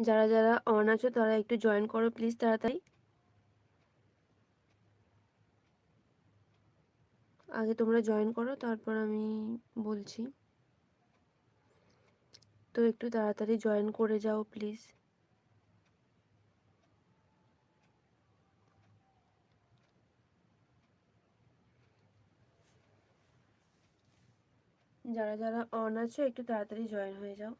যারা যারা অন আছো, তারা একটু জয়েন করো প্লিজ তাড়াতাড়ি। আগে তোমরা জয়েন করো, তারপর আমি বলছি। তো একটু তাড়াতাড়ি জয়েন করে যাও প্লিজ যারা যারা অন আছো, একটু তাড়াতাড়ি জয়েন হয়ে যাও।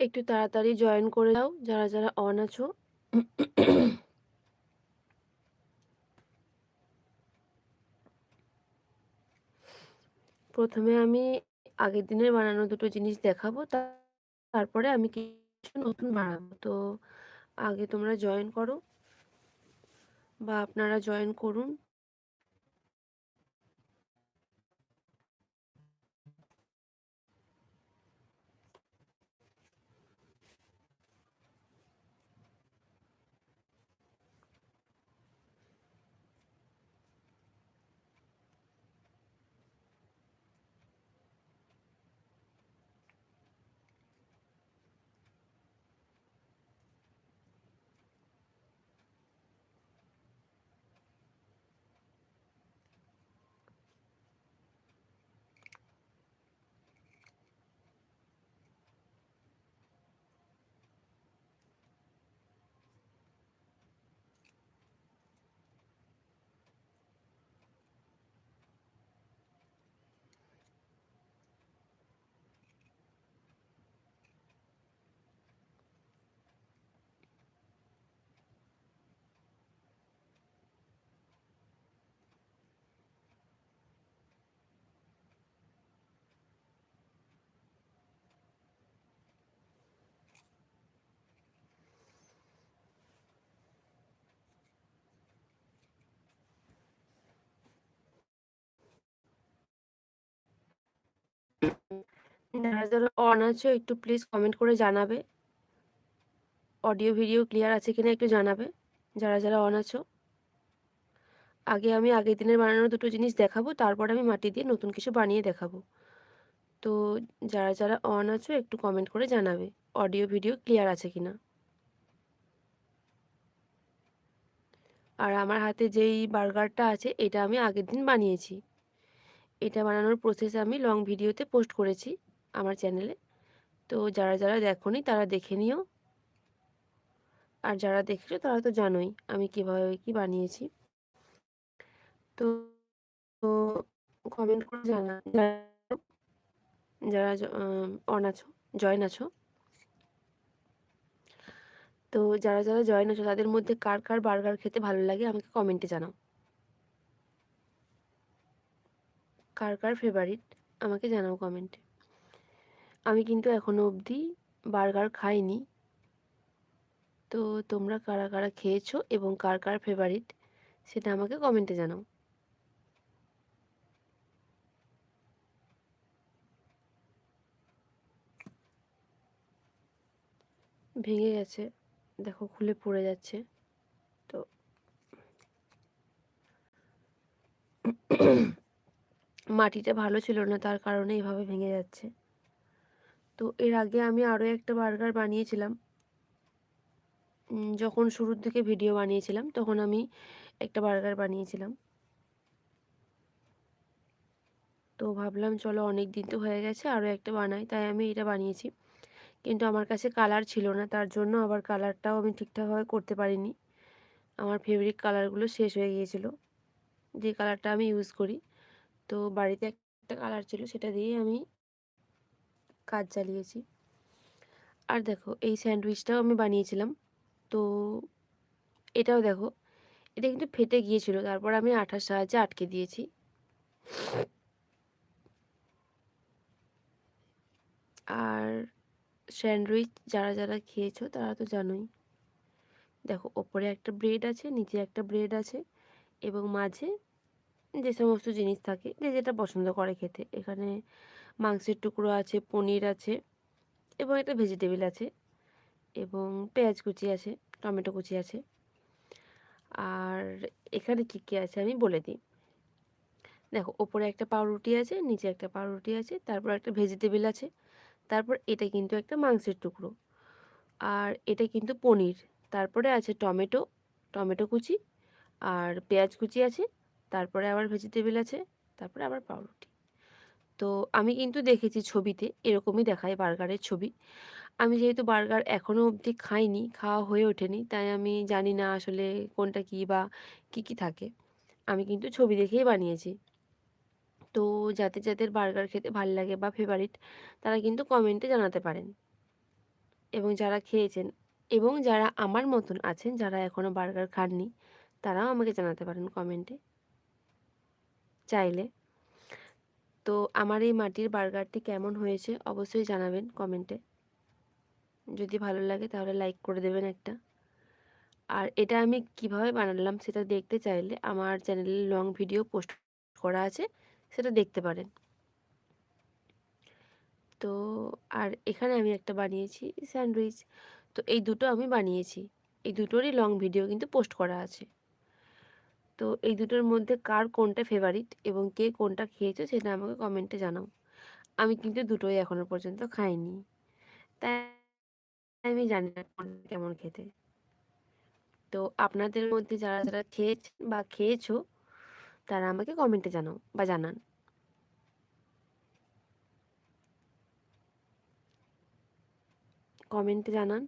একটু তাড়াতাড়ি জয়েন করে দাও যারা যারা অন আছো। প্রথমে আমি আগের দিনের বানানো দুটো জিনিস দেখাবো তারপরে আমি কিছু নতুন বানাবো। তো, আগে তোমরা জয়েন করো বা আপনারা জয়েন করুন। যারা যারা অন আছো, একটু প্লিজ কমেন্ট করে জানাবে। অডিও ভিডিও ক্লিয়ার আছে কিনা একটু জানাবে, যারা যারা অন আছো। আগে আমি আগের দিনের বানানো দুটো জিনিস দেখাবো, তারপর আমি মাটি দিয়ে নতুন কিছু বানিয়ে দেখাবো। তো যারা যারা অন আছো, একটু কমেন্ট করে জানাবে অডিও ভিডিও ক্লিয়ার আছে কিনা। আর আমার হাতে যেই বার্গারটা আছে, এটা আমি আগের দিন বানিয়েছি। এটা বানানোর প্রসেস আমি লং ভিডিওতে পোস্ট করেছি আমার চ্যানেলে তো যারা যারা দেখনি তারা দেখে নিও। আর যারা দেখেছ তারা তো জানোই আমি কীভাবে কি বানিয়েছি। তো কমেন্ট করে জানা, যারা অন আছো জয়েন আছো। তো যারা যারা জয়েন আছো তাদের মধ্যে কার কার বার্গার খেতে ভালো লাগে আমাকে কমেন্টে জানাও। কার কার ফেভারিট আমাকে জানাও কমেন্টে আমি কিন্তু এখনও অবধি বার্গার খাইনি। তো তোমরা কারা কারা খেয়েছো এবং কার কার ফেভারিট সেটা আমাকে কমেন্টে জানাও। ভেঙে গেছে, দেখো খুলে পড়ে যাচ্ছে, তো মাটিটা ভালো ছিল না, তার কারণে এভাবে ভেঙে যাচ্ছে। তো এর আগে আমি আরও একটা বার্গার বানিয়েছিলাম। যখন শুরুর দিকে ভিডিও বানিয়েছিলাম, তখন আমি একটা বার্গার বানিয়েছিলাম। তো ভাবলাম, চলো অনেক দিন তো হয়ে গেছে আরও একটা বানাই, তাই আমি এটা বানিয়েছি। কিন্তু আমার কাছে কালার ছিল না, তার জন্য আবার কালারটাও আমি ঠিকঠাকভাবে করতে পারিনি। আমার ফেভারিট কালারগুলো শেষ হয়ে গিয়েছিল। যে কালারটা আমি ইউজ করি তো বাড়িতে একটা কালার ছিল, সেটা দিয়ে আমি কাজ চালিয়েছি। আর দেখো, এই স্যান্ডউইচটাও আমি বানিয়েছিলাম। তো এটাও দেখো, এটা কিন্তু ফেটে গিয়েছিল, তারপর আমি আঠার সাহায্যে আটকে দিয়েছি। আর স্যান্ডউইচ যারা যারা খেয়েছো তারা তো জানোই। দেখো, ওপরে একটা ব্রেড আছে, নিচে একটা ব্রেড আছে, এবং মাঝে যে সমস্ত জিনিস থাকে, যে যেটা পছন্দ করে খেতে। এখানে মাংসের টুকরো আছে, পনির আছে এবং একটা ভেজিটেবিল আছে এবং পেঁয়াজ কুচি আছে, টমেটো কুচি আছে। আর এখানে কী কী আছে আমি বলে দিই। দেখো, ওপরে একটা পাউরুটি আছে, নিচে একটা পাউরুটি আছে, তারপর একটা ভেজিটেবিল আছে, তারপর এটা কিন্তু একটা মাংসের টুকরো। আর এটা কিন্তু পনির, তারপরে আছে টমেটো টমেটো কুচি, আর পেঁয়াজ কুচি আছে তারপরে আবার ভেজিটেবিল আছে, তারপরে আবার পাউরুটি। তো আমি কিন্তু দেখেছি ছবিতে, এরকমই দেখায় বার্গারের ছবি। আমি যেহেতু বার্গার এখনও অবধি খাইনি, খাওয়া হয়ে ওঠেনি, তাই আমি জানি না আসলে কোনটা কী বা কী কী থাকে। আমি কিন্তু ছবি দেখেই বানিয়েছি। তো যাদের যাদের বার্গার খেতে ভালো লাগে বা ফেভারিট তারা কিন্তু কমেন্টে জানাতে পারেন। এবং যারা খেয়েছেন এবং যারা আমার মতন আছেন, যারা এখনও বার্গার খাননি, তারাও আমাকে জানাতে পারেন কমেন্টে চাইলে। তো আমার এই মাটির বার্গারটি কেমন হয়েছে অবশ্যই জানাবেন কমেন্টে। যদি ভালো লাগে তাহলে লাইক করে দেবেন একটা। আর এটা আমি কীভাবে বানালাম সেটা দেখতে চাইলে আমার চ্যানেলে লং ভিডিও পোস্ট করা আছে, সেটা দেখতে পারেন। তো আর এখানে আমি একটা বানিয়েছি স্যান্ডউইচ। তো এই দুটো আমি বানিয়েছি। এই দুটোরই লং ভিডিও কিন্তু পোস্ট করা আছে। তো এই দুটোর মধ্যে কার কোনটা ফেভারিট এবং কে কোনটা খেয়েছো সেটা আমাকে কমেন্টে জানাও। আমি কিন্তু দুটোই এখনও পর্যন্ত খাইনি। তাই আমি জানি না কেমন খেতে। তো আপনাদের মধ্যে যারা যারা খেয়েছেন বা খেয়েছো, তারা আমাকে কমেন্টে জানাও বা জানান। কমেন্টে জানান।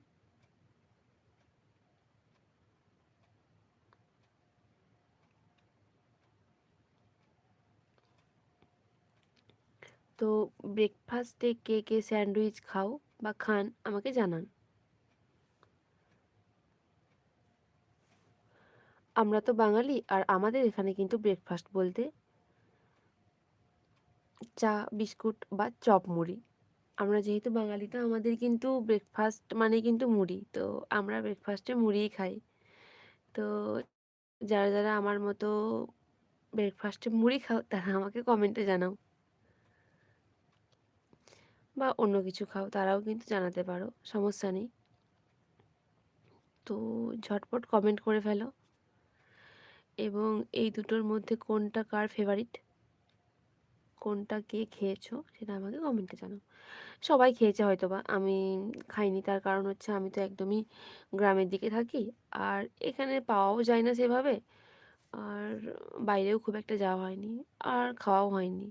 তো ব্রেকফাস্টে কে কে স্যান্ডউইচ খাও বা খান, আমাকে জানান। আমরা তো বাঙালি, আর আমাদের এখানে কিন্তু ব্রেকফাস্ট বলতে চা, বিস্কুট বা চপ মুড়ি। আমরা যেহেতু বাঙালি, তো আমাদের কিন্তু ব্রেকফাস্ট মানে কিন্তু মুড়ি। তো আমরা ব্রেকফাস্টে মুড়িই খাই। তো যারা যারা আমার মতো ব্রেকফাস্টে মুড়ি খাও, তারা আমাকে কমেন্টে জানাও। বা অন্য কিছু খাও, তারাও কিন্তু জানাতে পারো, সমস্যা নেই। তো ঝটপট কমেন্ট করে ফেলো। এবং এই দুটোর মধ্যে কোনটা কার ফেভারিট কোনটা কে খেয়েছো? সেটা আমাকে কমেন্টে জানাও। সবাই খেয়েছে হয়তো বা আমি খাইনি, তার কারণ হচ্ছে আমি তো একদমই গ্রামের দিকে থাকি, আর এখানে পাওয়াও যায় না সেভাবে, আর বাইরেও খুব একটা যাওয়া হয়নি, আর খাওয়াও হয়নি।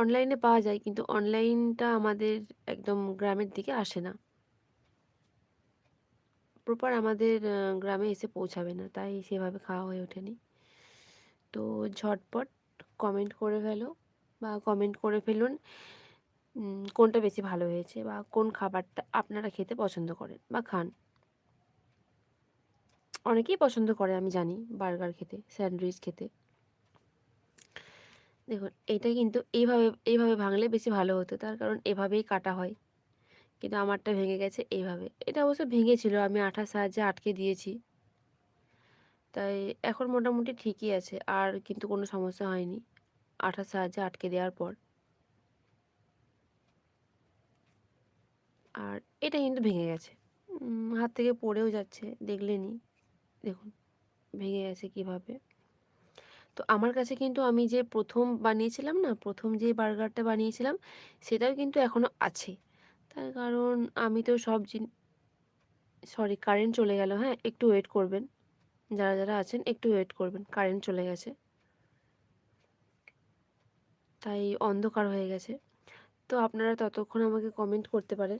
অনলাইনে পাওয়া যায় কিন্তু অনলাইনটা আমাদের একদম গ্রামের দিকে আসে না। প্রপার আমাদের গ্রামে এসে পৌঁছাবে না, তাই সেভাবে খাওয়া হয়ে ওঠেনি। তো ঝটপট কমেন্ট করে ফেলো বা কমেন্ট করে ফেলুন কোনটা বেশি ভালো হয়েছে বা কোন খাবারটা আপনারা খেতে পছন্দ করেন বা খান। অনেকেই পছন্দ করে, আমি জানি, বার্গার খেতে, স্যান্ডউইচ খেতে। দেখুন, এটা কিন্তু এইভাবে এইভাবে ভাঙলে বেশি ভালো হতো। তার কারণ এভাবেই কাটা হয়। কিন্তু আমারটা ভেঙে গেছে এইভাবে এটা অবশ্য ভেঙেছিল, আমি আঠার সাহায্যে আটকে দিয়েছি। তাই এখন মোটামুটি ঠিকই আছে, আর কিন্তু কোনো সমস্যা হয়নি আঠার সাহায্যে আটকে দেওয়ার পর। আর এটা কিন্তু ভেঙে গেছে। হাত থেকে পড়েও যাচ্ছে দেখলেনি দেখুন, ভেঙে গেছে কীভাবে। তো আমার কাছে কিন্তু আমি যে প্রথম বানিয়েছিলাম না, প্রথম যে বার্গারটা বানিয়েছিলাম, সেটাও কিন্তু এখনও আছে। তার কারণ আমি তো সব জিন, সরি, কারেন্ট চলে গেল হ্যাঁ? একটু ওয়েট করবেন। যারা যারা আছেন, একটু ওয়েট করবেন, কারেন্ট চলে গেছে। তাই অন্ধকার হয়ে গেছে। তো আপনারা ততক্ষণ আমাকে কমেন্ট করতে পারেন।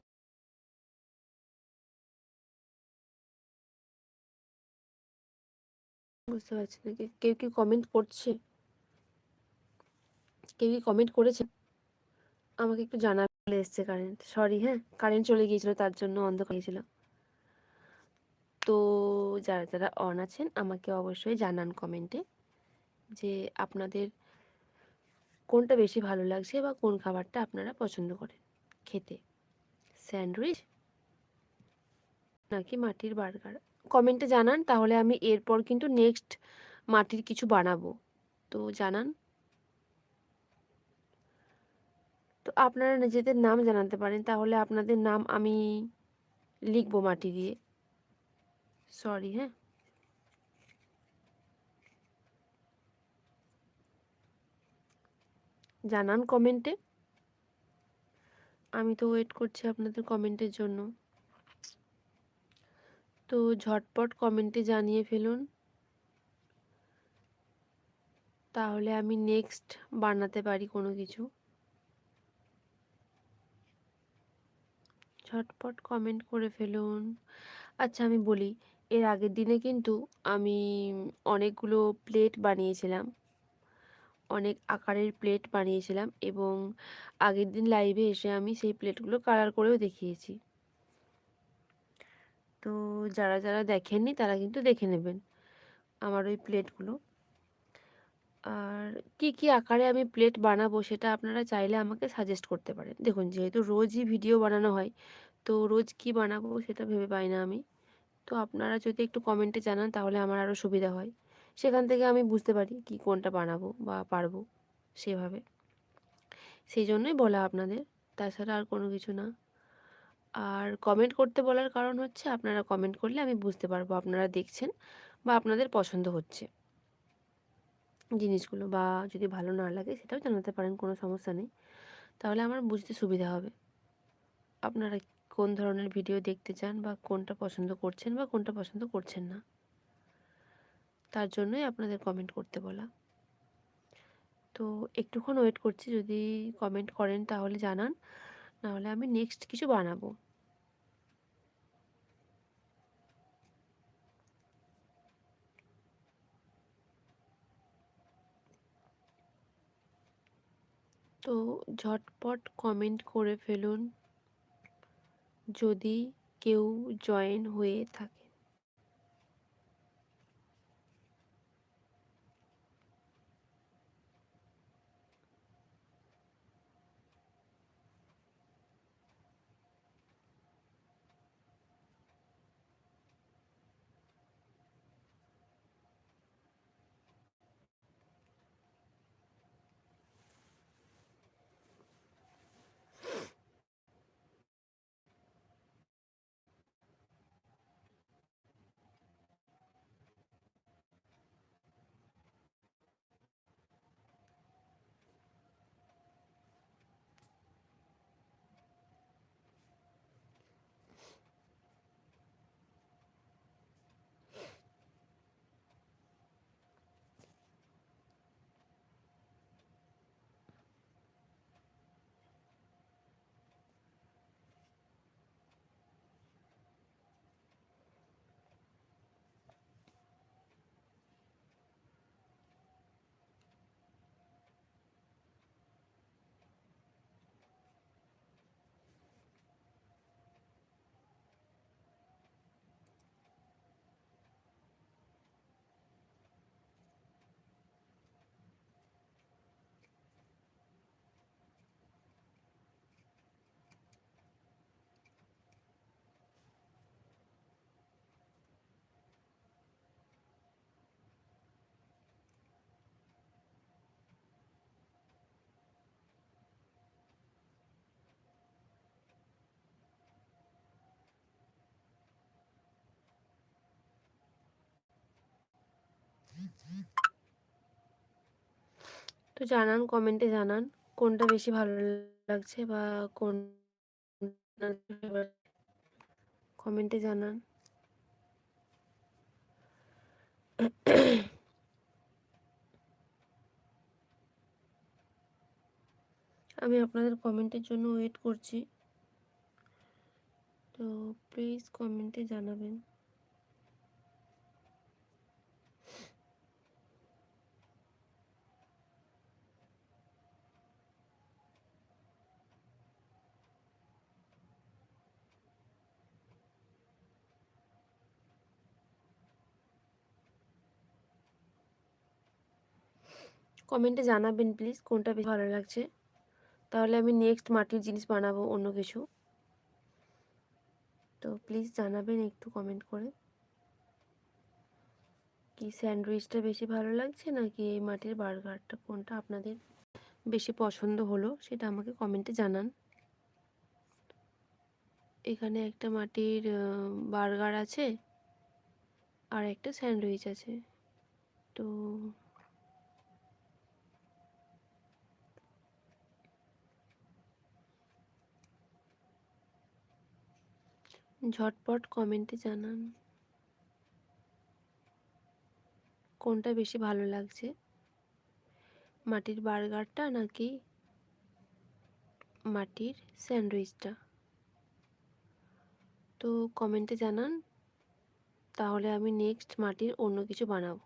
বুঝতে পারছি না। কেউ কি কমেন্ট করছে? কেউ কি কমেন্ট করেছে? আমাকে একটু জানালে এসছে কারেন্ট সরি হ্যাঁ? কারেন্ট চলে গিয়েছিল, তার জন্য অন্ধকার হয়েছিল তো যারা যারা অন আছেন, আমাকে অবশ্যই জানান কমেন্টে যে আপনাদের কোনটা বেশি ভালো লাগছে বা কোন খাবারটা আপনারা পছন্দ করেন খেতে। স্যান্ডউইচ নাকি মাটির বার্গার কমেন্টে জানান, তাহলে আমি এরপর কিন্তু নেক্সট মাটির কিছু বানাবো। তো জানান। তো আপনারা নিজেদের নাম জানাতে পারেন, তাহলে আপনাদের নাম আমি লিখব মাটি দিয়ে। সরি হ্যাঁ? জানান কমেন্টে আমি তো ওয়েট করছি আপনাদের কমেন্টের জন্য। তো ঝটপট কমেন্টে জানিয়ে ফেলুন। তাহলে আমি নেক্সট বানাতে পারি কোনো কিছু। ঝটপট কমেন্ট করে ফেলুন। আচ্ছা আমি বলি, এর আগের দিনে কিন্তু আমি অনেকগুলো প্লেট বানিয়েছিলাম। অনেক আকারের প্লেট বানিয়েছিলাম এবং আগের দিন লাইভে এসে আমি সেই প্লেটগুলো কালার করেও দেখিয়েছি। তো যারা যারা দেখেননি তারা কিন্তু দেখে নেবেন আমার ওই প্লেটগুলো। আর কি কি আকারে আমি প্লেট বানাবো সেটা আপনারা চাইলে আমাকে সাজেস্ট করতে পারেন। দেখুন, যেহেতু রোজই ভিডিও বানানো হয়, তো রোজ কি বানাবো সেটা ভেবে পাই না আমি। তো আপনারা যদি একটু কমেন্টে জানান তাহলে আমার আরও সুবিধা হয়। সেখান থেকে আমি বুঝতে পারি কি, কোনটা বানাবো বা পারব সেভাবে। সেই জন্যই বলা আপনাদের। তাছাড়া আর কোনো কিছু না। আর কমেন্ট করতে বলার কারণ হচ্ছে, আপনারা কমেন্ট করলে আমি বুঝতে পারব আপনারা দেখছেন বা আপনাদের পছন্দ হচ্ছে জিনিসগুলো বা যদি ভালো না লাগে সেটাও জানাতে পারেন, কোনো সমস্যা নেই। তাহলে আমার বুঝতে সুবিধা হবে। আপনারা কোন ধরনের ভিডিও দেখতে চান বা কোনটা পছন্দ করছেন বা কোনটা পছন্দ করছেন না, তার জন্যই আপনাদের কমেন্ট করতে বলা। তো একটুক্ষণ ওয়েট করছি, যদি কমেন্ট করেন তাহলে জানান। নাহলে আমি নেক্সট কিছু বানাবো। তো ঝটপট কমেন্ট করে ফেলুন। যদি কেউ জয়েন হয়ে থাকে। তো জানান কমেন্টে জানান, কোনটা বেশি ভালো লাগছে বা কোন কমেন্টে জানান। আমি আপনাদের কমেন্টের জন্য ওয়েট করছি। তো প্লিজ কমেন্টে জানাবেন। কমেন্টে জানাবেন প্লিজ কোনটা বেশি ভালো লাগছে। তাহলে আমি নেক্সট মাটির জিনিস বানাবো, অন্য কিছু। তো প্লিজ জানাবেন একটু কমেন্ট করে। কি স্যান্ডউইচটা বেশি ভালো লাগছে নাকি এই মাটির বার্গারটা কোনটা আপনাদের বেশি পছন্দ হলো সেটা আমাকে কমেন্টে জানান। এখানে একটা মাটির বার্গার আছে আর একটা স্যান্ডউইচ আছে। তো ঝটপট কমেন্টে জানান। কোনটা বেশি ভালো লাগছে? মাটির বার্গারটা নাকি মাটির স্যান্ডউইচটা? তো কমেন্টে জানান, তাহলে আমি নেক্সট মাটির অন্য কিছু বানাবো।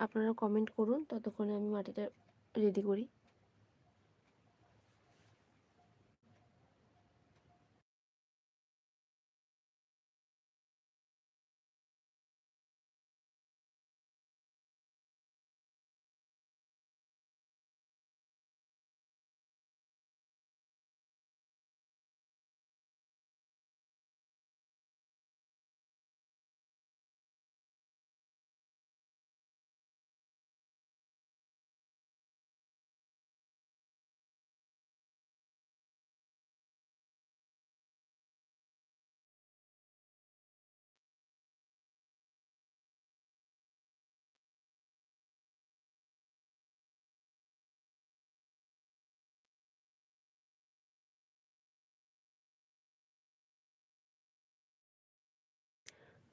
আপনারা কমেন্ট করুন, ততক্ষণে আমি মাটিটা রেডি করি।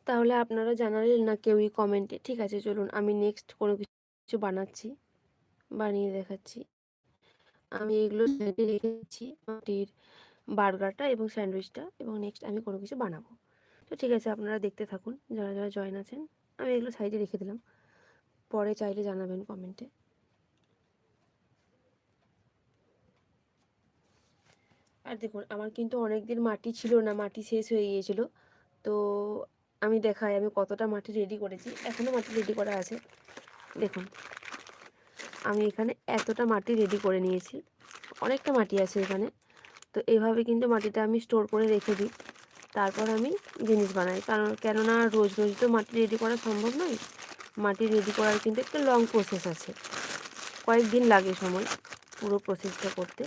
তাহলে আপনারা জানালেন না কেউই কমেন্টে। ঠিক আছে, চলুন আমি নেক্সট কোনো কিছু বানাচ্ছি, বানিয়ে দেখাচ্ছি। আমি এগুলো সাইডে রেখে মাটির বার্গারটা এবং স্যান্ডউইচটা এবং নেক্সট আমি কোনো কিছু বানাবো। তো ঠিক আছে, আপনারা দেখতে থাকুন, যারা যারা জয়েন আছেন, আমি এগুলো সাইডে রেখে দিলাম। পরে চাইলে জানাবেন কমেন্টে। আর দেখুন, আমার কিন্তু অনেক দিন মাটি ছিল না, মাটি শেষ হয়ে গিয়েছিল। তো আমি দেখাই, আমি কতটা মাটি রেডি করেছি। এখনও মাটি রেডি করা আছে। দেখুন, আমি এখানে এতটা মাটি রেডি করে নিয়েছি। অনেকটা মাটি আছে এখানে। তো এইভাবে কিন্তু মাটিটা আমি স্টোর করে রেখে দিই। তারপর আমি জিনিস বানাই। কারণ, কেননা রোজ রোজ তো মাটি রেডি করা সম্ভব নয়। মাটি রেডি করার কিন্তু একটা লং প্রসেস আছে। কয়েকদিন লাগে সময় পুরো প্রসেসটা করতে।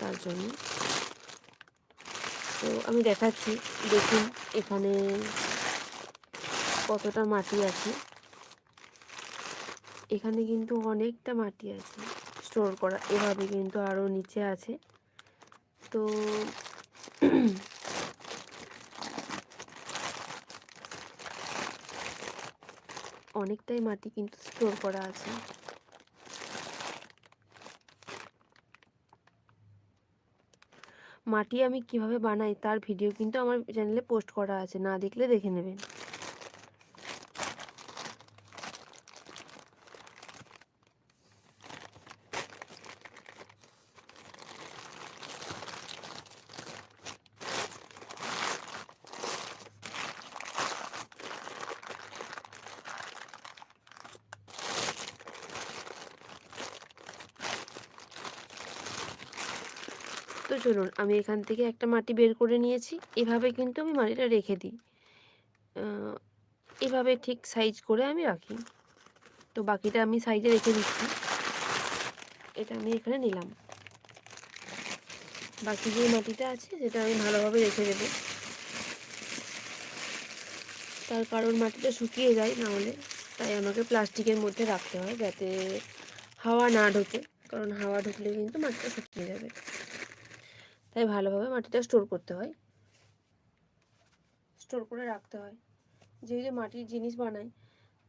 তার জন্য। তো আমি দেখাচ্ছি। দেখুন, এখানে কতটা মাটি আছে? এখানে কিন্তু অনেকটা মাটি আছে। স্টোর করা, এভাবে কিন্তু আরও নিচে আছে। তো অনেকটাই মাটি কিন্তু স্টোর করা আছে। মাটি আমি কীভাবে বানাই তার ভিডিও কিন্তু আমার চ্যানেলে পোস্ট করা আছে। না দেখলে দেখে নেবেন। চলুন, আমি এখান থেকে একটা মাটি বের করে নিয়েছি। এভাবে কিন্তু আমি মাটিটা রেখে দিই। এভাবে ঠিক সাইজ করে আমি রাখি। তো বাকিটা আমি সাইডে রেখে দিচ্ছি। এটা আমি এখানে নিলাম। বাকি যে মাটিটা আছে, সেটা আমি ভালোভাবে রেখে দেবো। তার কারণ মাটিটা শুকিয়ে যায় নাহলে তাই আমাকে প্লাস্টিকের মধ্যে রাখতে হয় যাতে হাওয়া না ঢোকে। কারণ হাওয়া ঢুকলে কিন্তু মাটিটা শুকিয়ে যাবে। তাই ভালোভাবে মাটিটা স্টোর করতে হয়। স্টোর করে রাখতে হয়। যেহেতু মাটির জিনিস বানাই,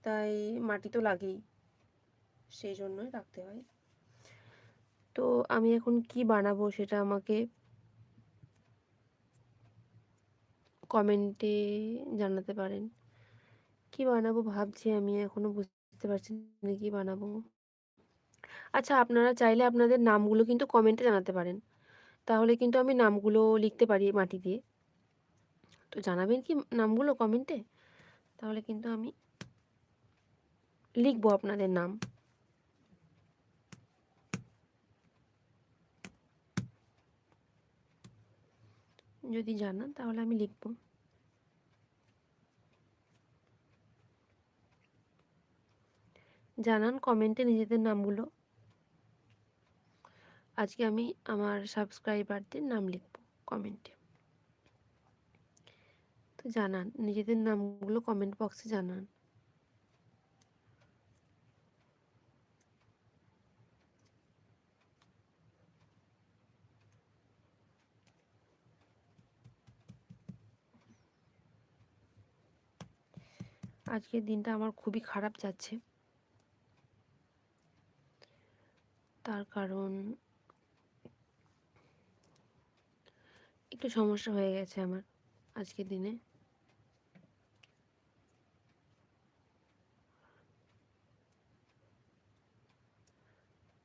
তাই মাটি তো লাগেই। সেই জন্যই রাখতে হয়। তো আমি এখন কি বানাবো সেটা আমাকে কমেন্টে জানাতে পারেন। কি বানাবো ভাবছি আমি, এখনও বুঝতে পারছি না কি বানাবো। আচ্ছা আপনারা চাইলে আপনাদের নামগুলো কিন্তু কমেন্টে জানাতে পারেন। তাহলে কিন্তু আমি নামগুলো লিখতে পারি মাটি দিয়ে। তো জানাবেন কি নামগুলো কমেন্টে তাহলে কিন্তু আমি লিখব আপনাদের নাম। যদি জানান তাহলে আমি লিখব। জানান কমেন্টে নিজেদের নামগুলো। আজকে আমি আমার সাবস্ক্রাইবারদের নাম লিখব কমেন্টে তো জানান, নিজেদের নামগুলো কমেন্ট বক্সে জানান। আজকের দিনটা আমার খুবই খারাপ যাচ্ছে। তার কারণ একটু সমস্যা হয়ে গেছে আমার আজকের দিনে।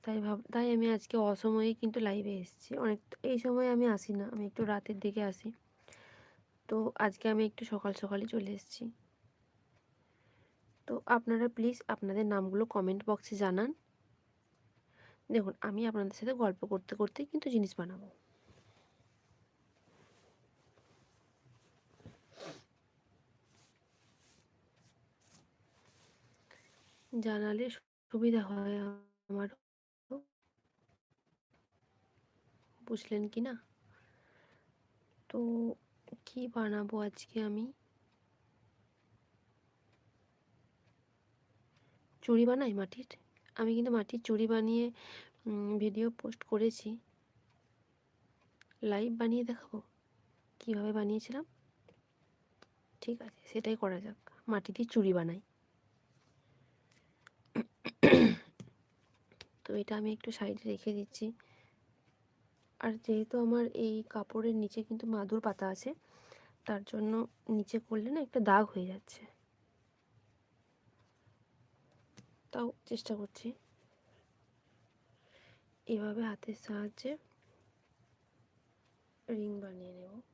তাই ভাব, তাই আমি আজকে অসময়ে কিন্তু লাইভে এসেছি। অনেক, এই সময় আমি আসি না, আমি একটু রাতের দিকে আসি। তো আজকে আমি একটু সকাল সকালই চলে এসেছি। তো আপনারা প্লিজ আপনাদের নামগুলো কমেন্ট বক্সে জানান। দেখুন, আমি আপনাদের সাথে গল্প করতে করতে কিন্তু জিনিস বানাবো। জানালে সুবিধা হয় আমার। বুঝলেন কি না? তো কি বানাবো আজকে আমি? চুড়ি বানাই মাটির? আমি কিন্তু মাটির চুড়ি বানিয়ে ভিডিও পোস্ট করেছি। লাইভ বানিয়ে দেখাবো। কীভাবে বানিয়েছিলাম? ঠিক আছে, সেটাই করা যাক। মাটি দিয়ে চুড়ি বানাই। তো এটা আমি একটু সাইডে রেখে দিচ্ছি। আর যেহেতু আমার এই কাপড়ের নিচে কিন্তু মাদুর পাতা আছে, তার জন্য নিচে করলে না একটা দাগ হয়ে যাচ্ছে। তাও চেষ্টা করছি। এভাবে হাতের সাহায্যে রিং বানিয়ে নেব।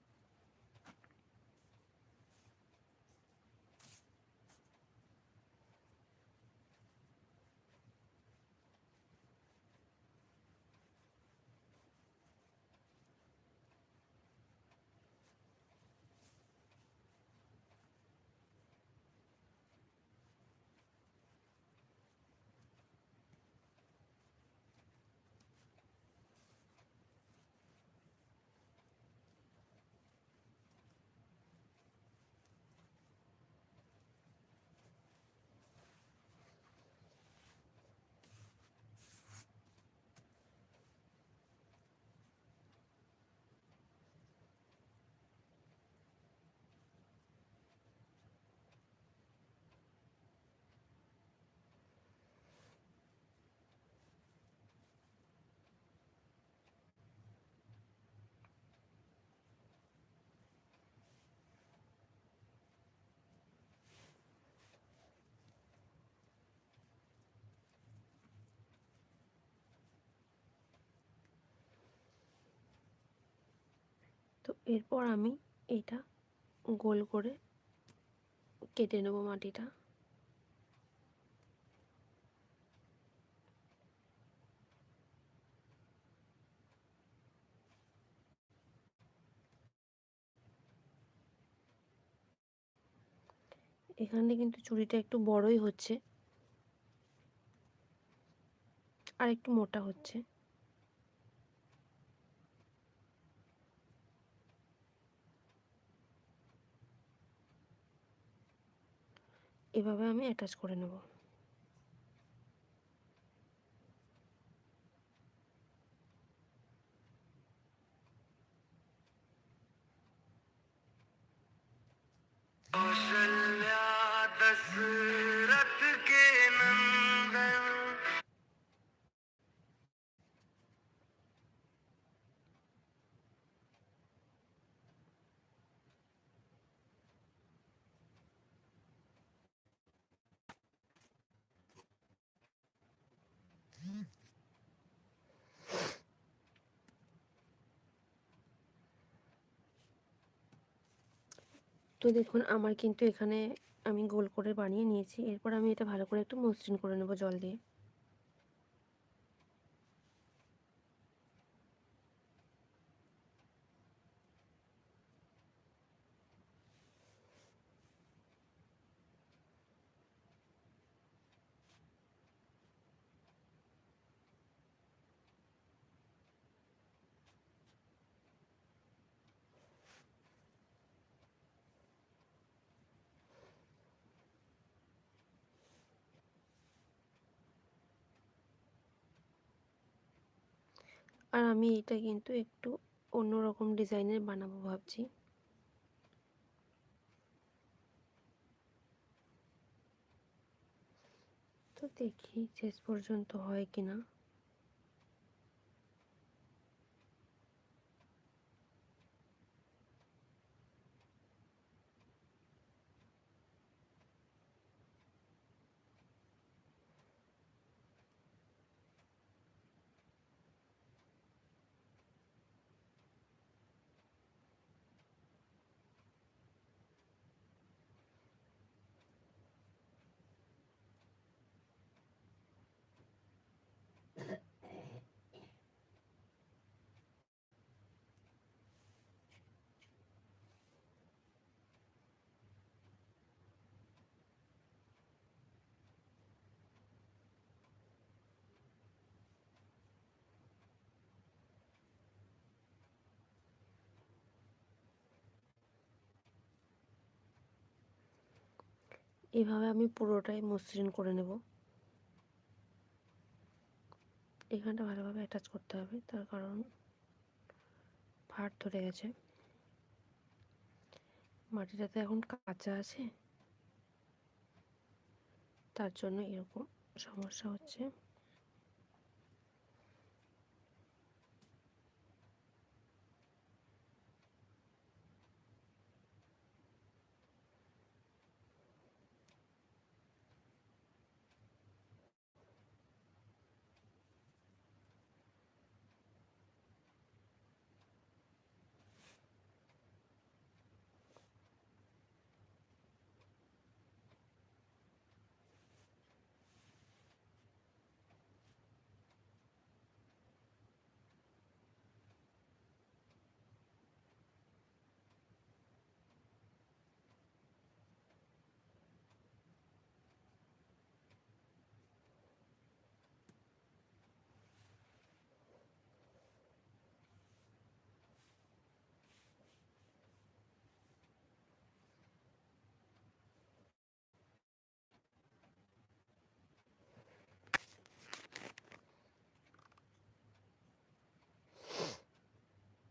এরপর আমি এটা গোল করে কেটে নেব মাটিটা। এখানে কিন্তু চুড়িটা একটু বড়ই হচ্ছে আর একটু মোটা হচ্ছে। এভাবে আমি অ্যাটাচ করে নেব। दशरथ के नंदन তো দেখুন, আমার কিন্তু এখানে আমি গোল করে বানিয়ে নিয়েছি। এরপর আমি এটা ভালো করে একটু মসৃণ করে নেব জল দিয়ে। আর আমি এটা কিন্তু একটু অন্যরকম ডিজাইনের বানাবো ভাবছি। তো দেখি শেষ পর্যন্ত হয় কিনা। এভাবে আমি পুরোটাই মসৃণ করে নেব। এখানটা ভালোভাবে অ্যাটাচ করতে হবে, তার কারণ ফাট ধরে গেছে। মাটিটাতে এখন কাঁচা আছে। তার জন্য এরকম সমস্যা হচ্ছে।